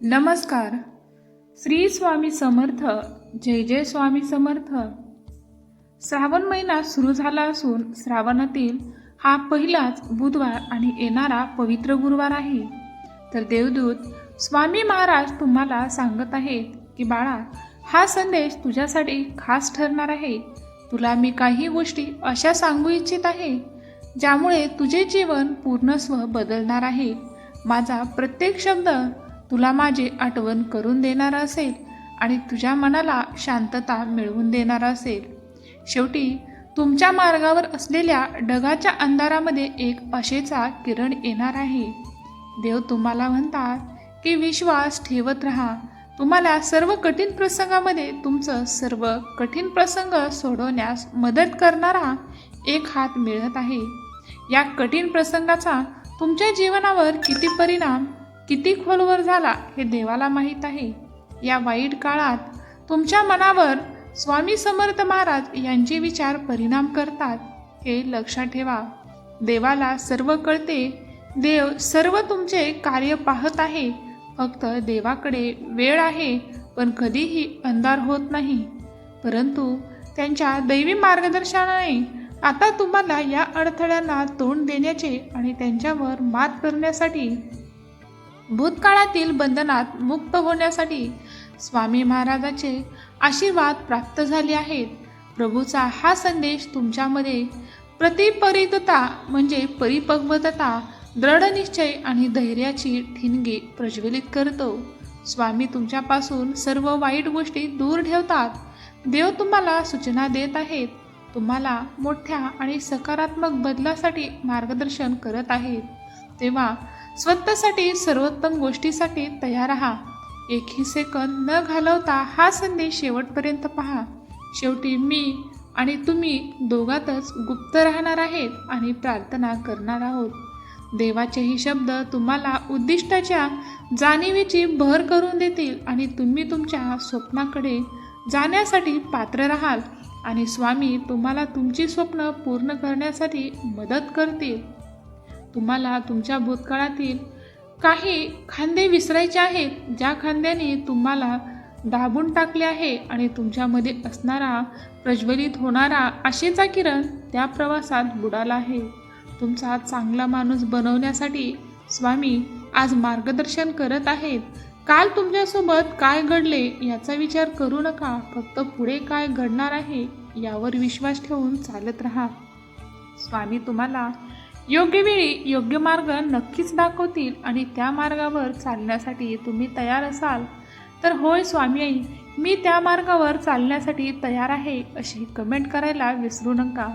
नमस्कार. श्री स्वामी समर्थ जय जय स्वामी समर्थ. श्रावण महिना सुरू झाला असून श्रावणातील हा पहिलाच बुधवार आणि येणारा पवित्र गुरुवार आहे. तर देवदूत स्वामी महाराज तुम्हाला सांगत आहेत की बाळा हा संदेश तुझ्यासाठी खास ठरणार आहे. तुला मी काही गोष्टी अशा सांगू इच्छित आहे ज्यामुळे तुझे जीवन पूर्णस्व बदलणार आहे. माझा प्रत्येक शब्द तुला माझी आठवण करून देणारा असेल आणि तुझ्या मनाला शांतता मिळवून देणारा असेल. शेवटी तुमच्या मार्गावर असलेल्या ढगाच्या अंधारामध्ये एक आशेचा किरण येणार आहे. देव तुम्हाला म्हणतात की विश्वास ठेवत राहा. तुम्हाला सर्व कठीण प्रसंगामध्ये तुमचं सर्व कठीण प्रसंग सोडवण्यास मदत करणारा एक हात मिळत आहे. या कठीण प्रसंगाचा तुमच्या जीवनावर किती परिणाम किती खोलवर झाला हे देवाला माहीत आहे. या वाईट काळात तुमच्या मनावर स्वामी समर्थ महाराज यांचे विचार परिणाम करतात हे लक्षात ठेवा. देवाला सर्व कळते देव सर्व तुमचे कार्य पाहत आहे. फक्त देवाकडे वेळ आहे पण कधीही अंधार होत नाही. परंतु त्यांच्या दैवी मार्गदर्शनाने आता तुम्हाला या अडथळ्यांना तोंड देण्याचे आणि त्यांच्यावर मात करण्यासाठी भूतकाळातील बंधनात मुक्त होण्यासाठी स्वामी महाराजाचे आशीर्वाद प्राप्त झाले आहेत. प्रभूचा हा संदेश तुमच्यामध्ये प्रतिपरितता म्हणजे परिपक्वता दृढ निश्चय आणि धैर्याची ठिणगी प्रज्वलित करतो. स्वामी तुमच्यापासून सर्व वाईट गोष्टी दूर ठेवतात. देव तुम्हाला सूचना देत आहेत. तुम्हाला मोठ्या आणि सकारात्मक बदलासाठी मार्गदर्शन करत आहेत. तेव्हा स्वतःसाठी सर्वोत्तम गोष्टीसाठी तयार राहा. एकही सेकंद न घालवता हा संदेश शेवटपर्यंत पहा. शेवटी मी आणि तुम्ही दोघातच गुप्त राहणार आहेत आणि प्रार्थना करणार आहोत. देवाचेही शब्द तुम्हाला उद्दिष्टाच्या जाणीवेची भर करून देतील आणि तुम्ही तुमच्या स्वप्नाकडे जाण्यासाठी पात्र राहाल. आणि स्वामी तुम्हाला तुमची स्वप्न पूर्ण करण्यासाठी मदत करतील. तुम्हाला तुमच्या भूतकाळातील काही खांदे विसरायचे आहेत ज्या खांद्याने तुम्हाला दाबून टाकले आहे आणि तुमच्यामध्ये असणारा प्रज्वलित होणारा आशेचा किरण त्या प्रवासात बुडाला आहे. तुमचा चांगला माणूस बनवण्यासाठी स्वामी आज मार्गदर्शन करत आहेत. काल तुमच्यासोबत काय घडले याचा विचार करू नका फक्त पुढे काय घडणार आहे यावर विश्वास ठेवून चालत राहा. स्वामी तुम्हाला योग्य वेळी योग्य मार्ग नक्कीच दाखवतील आणि त्या मार्गावर चालण्यासाठी तुम्ही तयार असाल तर होय स्वामी आई मी त्या मार्गावर चालण्यासाठी तयार आहे अशी कमेंट करायला विसरू नका.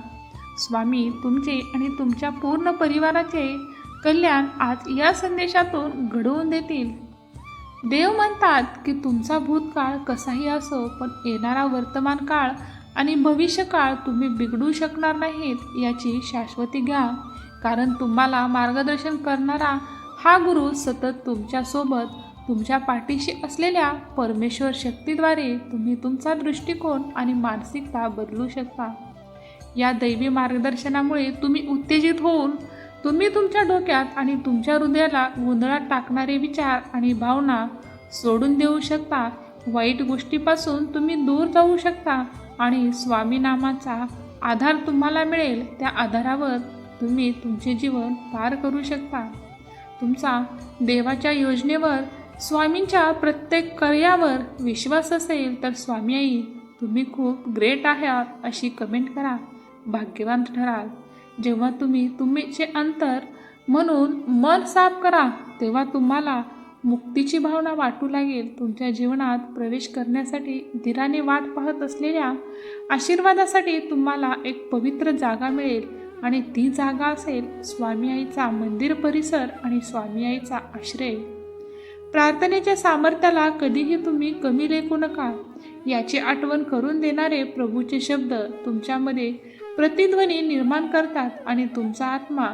स्वामी तुमचे आणि तुमच्या पूर्ण परिवाराचे कल्याण आज या संदेशातून घडवून देतील. देव म्हणतात की तुमचा भूतकाळ कसाही असो पण येणारा वर्तमान काळ आणि भविष्यकाळ तुम्ही बिघडू शकणार नाहीत याची शाश्वती घ्या. कारण तुम्हाला मार्गदर्शन करणारा हा गुरु सतत तुमच्यासोबत तुमच्या पाठीशी असलेल्या परमेश्वर शक्तीद्वारे तुम्ही तुमचा दृष्टिकोन आणि मानसिकता बदलू शकता. या दैवी मार्गदर्शनामुळे तुम्ही उत्तेजित होऊन तुम्ही तुमच्या डोक्यात आणि तुमच्या हृदयाला गोंधळात टाकणारे विचार आणि भावना सोडून देऊ शकता. वाईट गोष्टीपासून तुम्ही दूर जाऊ शकता आणि स्वामी नामाचा आधार तुम्हाला मिळेल. त्या आधारावर तुम्ही तुमचे जीवन पार करू शकता. तुमचा देवाच्या योजनेवर स्वामींच्या प्रत्येक कार्यावर विश्वास असेल तर स्वामी आई तुम्ही खूप ग्रेट आहात अशी कमेंट करा. भाग्यवान ठराल. जेव्हा तुम्ही तुमचे अंतर म्हणून मन साफ करा तेव्हा तुम्हाला मुक्तीची भावना वाटू लागेल. तुमच्या जीवनात प्रवेश करण्यासाठी धीराने वाट पाहत असलेल्या आशीर्वादासाठी तुम्हाला एक पवित्र जागा मिळेल. आणि ती जागा असेल स्वामी आईचा मंदिर परिसर आणि स्वामी आईचा आश्रय. प्रार्थनेच्या सामर्थ्याला कधीही तुम्ही कमी लेखू नका. याची आठवण करून देणारे प्रभूचे शब्द तुमच्यामध्ये प्रतिध्वनी निर्माण करतात आणि तुमचा आत्मा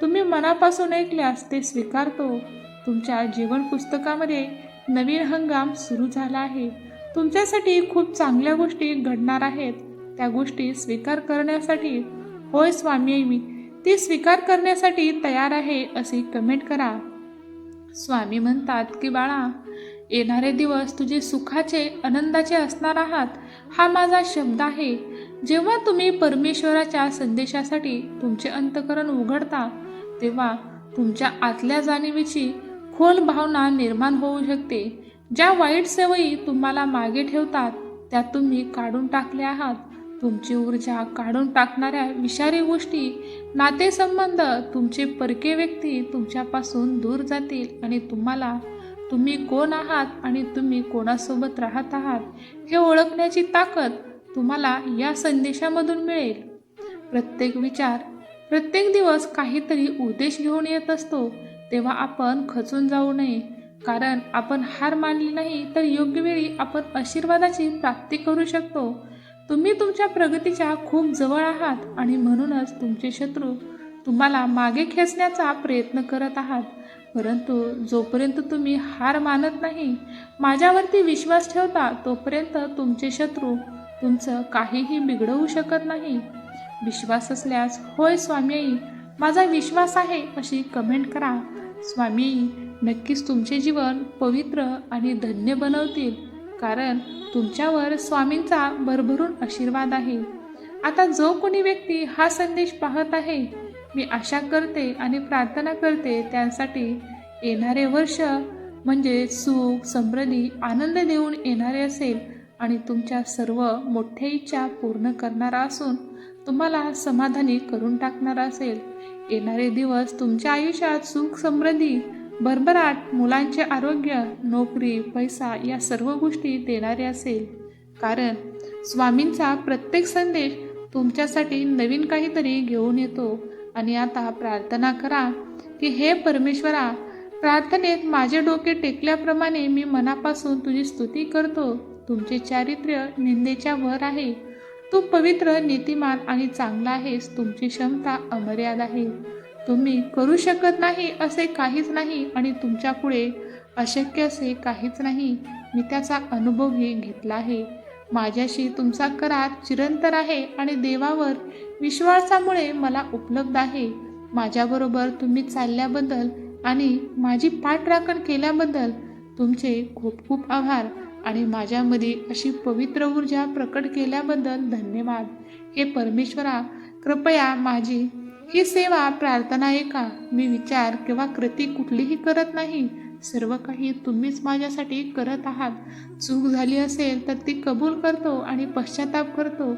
तुम्ही मनापासून ऐकल्यास ते स्वीकारतो. तुमच्या जीवन पुस्तकामध्ये नवीन हंगाम सुरू झाला आहे. तुमच्यासाठी खूप चांगल्या गोष्टी घडणार आहेत. त्या गोष्टी स्वीकार करण्यासाठी होय स्वामी मी ती स्वीकार करण्यासाठी तयार आहे असे कमेंट करा. स्वामी म्हणतात की बाळा येणारे दिवस तुझे सुखाचे आनंदाचे असणार आहात हा माझा शब्द आहे. जेव्हा तुम्ही परमेश्वराच्या संदेशासाठी तुमचे अंतकरण उघडता तेव्हा तुमच्या आतल्या जाणीवेची खोल भावना निर्माण होऊ शकते. ज्या वाईट सवयी तुम्हाला मागे ठेवतात त्या तुम्ही काढून टाकल्या आहात. तुमची ऊर्जा काढून टाकणाऱ्या विषारी गोष्टी नातेसंबंध तुमचे परके व्यक्ती तुमच्यापासून दूर जातील आणि तुम्हाला तुम्ही कोण आहात आणि तुम्ही कोणासोबत राहत आहात हे ओळखण्याची ताकद तुम्हाला या संदेशामधून मिळेल. प्रत्येक विचार प्रत्येक दिवस काहीतरी उद्देश घेऊन येत असतो तेव्हा आपण खचून जाऊ नये. कारण आपण हार मानली नाही तर योग्य वेळी आपण आशीर्वादाची प्राप्ती करू शकतो. तुम्ही तुमच्या प्रगतीच्या खूप जवळ आहात आणि म्हणूनच तुमचे शत्रू तुम्हाला मागे खेचण्याचा प्रयत्न करत आहात. परंतु जोपर्यंत तुम्ही हार मानत नाही माझ्यावरती विश्वास ठेवता तोपर्यंत तुमचे शत्रू तुमचं काहीही बिघडवू शकत नाही. विश्वास असल्यास होय स्वामी माझा विश्वास आहे अशी कमेंट करा. स्वामी नक्कीच तुमचे जीवन पवित्र आणि धन्य बनवतील. कारण तुमच्यावर स्वामींचा भरभरून आशीर्वाद आहे. आता जो कोणी व्यक्ती हा संदेश पाहत आहे मी आशा करते आणि प्रार्थना करते त्यांसाठी येणारे वर्ष म्हणजे सुख समृद्धी आनंद देऊन येणारे असेल आणि तुमच्या सर्व मोठ्या इच्छा पूर्ण करणारा असून तुम्हाला समाधानी करून टाकणारा असेल. येणारे दिवस तुमच्या आयुष्यात सुख समृद्धी भरभराट मुलांचे आरोग्य नोकरी पैसा या सर्व गोष्टी देणारे असेल. कारण स्वामींचा प्रत्येक संदेश तुमच्यासाठी नवीन काहीतरी घेऊन येतो. आणि आता प्रार्थना करा की हे परमेश्वरा प्रार्थनेत माझे डोके टेकल्याप्रमाणे मी मनापासून तुझी स्तुती करतो. तुमचे चारित्र्य निंदेच्या वर आहे. तू पवित्र नीतिमान आणि चांगला आहेस. तुमची क्षमता अमर्याद आहे. तुम्ही करू शकत नाही असे काहीच नाही आणि तुमच्यापुढे अशक्य असे काहीच नाही मी त्याचा अनुभवही घेतला आहे. माझ्याशी तुमचा करार चिरंतर आहे आणि देवावर विश्वासामुळे मला उपलब्ध आहे. माझ्याबरोबर तुम्ही चालल्याबद्दल आणि माझी पाठराखण केल्याबद्दल तुमचे खूप खूप आभार आणि माझ्यामध्ये अशी पवित्र ऊर्जा प्रकट केल्याबद्दल धन्यवाद. हे परमेश्वरा कृपया माझी ही सेवा प्रार्थना आहे का मी विचार किंवा कृती कुठलीही करत नाही. सर्व काही तुम्हीच माझ्यासाठी करत आहात. चूक झाली असेल तर ती कबूल करतो आणि पश्चाताप करतो.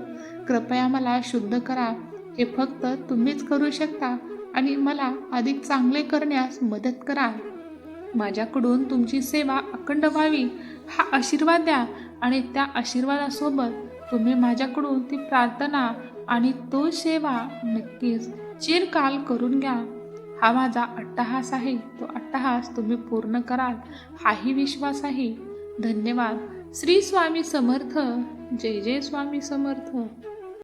कृपया मला शुद्ध करा. हे फक्त तुम्हीच करू शकता आणि मला अधिक चांगले करण्यास मदत करा. माझ्याकडून तुमची सेवा अखंड व्हावी. हा आशीर्वाद द्या आणि त्या आशीर्वादासोबत तुम्ही माझ्याकडून ती प्रार्थना आणि तो सेवा नक्कीच चिरकाल करून घ्या. हा माझा अट्टहास आहे. तो अट्टहास तुम्ही पूर्ण कराल. हाही विश्वास आहे. धन्यवाद. श्री स्वामी समर्थ. जय जय स्वामी समर्थ.